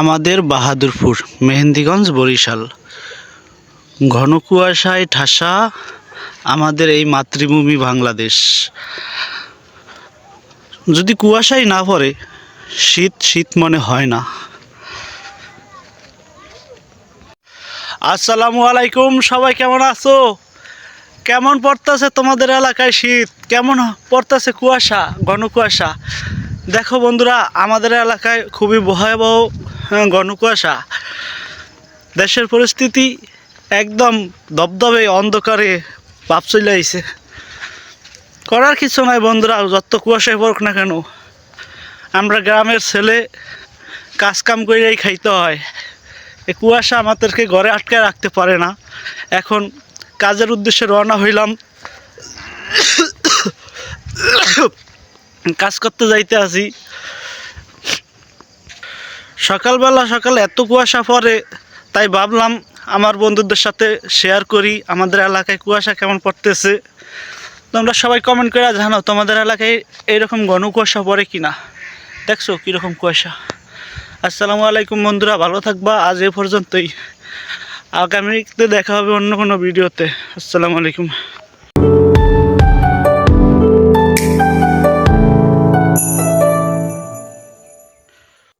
আমাদের বাহাদুরপুর, মেহেন্দিগঞ্জ, বরিশাল। ঘন কুয়াশায় ঠাসা আমাদের এই মাতৃভূমি বাংলাদেশ। যদি কুয়াশাই না পড়ে, শীত শীত মনে হয় না। আসসালামু আলাইকুম, সবাই কেমন আছো? কেমন পড়তেছে তোমাদের এলাকায় শীত? কেমন পড়তেছে কুয়াশা ঘন কুয়াশা দেখো বন্ধুরা, আমাদের এলাকায় খুবই ভয়াবহ হ্যাঁ, ঘন কুয়াশা দেশের পরিস্থিতি একদম দবদবে অন্ধকারে পাপ চলে আইছে। করার কিছু নাই বন্ধুরা যত কুয়াশায় পড়ুক না কেন। আমরা গ্রামের ছেলে কাজ কাম করেই খাইতে হয়। এই কুয়াশা আমাদেরকে ঘরে আটকে রাখতে পারে না। এখন কাজের উদ্দেশ্যে রওনা হইলাম। কাজ করতে যাইতে আছি। সকালবেলা সকালে এত কুয়াশা পড়ে, তাই ভাবলাম আমার বন্ধুদের সাথে শেয়ার করি, আমাদের এলাকায় কুয়াশা কেমন পড়তেছে। তোমরা সবাই কমেন্ট করে জানো তোমাদের এলাকায় এইরকম ঘন কুয়াশা পড়ে কি না দেখছ কীরকম কুয়াশা। আসসালামু আলাইকুম বন্ধুরা, ভালো থাকবা, আজ এ পর্যন্তই। আগামীতে দেখা হবে অন্য কোনো ভিডিওতে। আসসালামু আলাইকুম।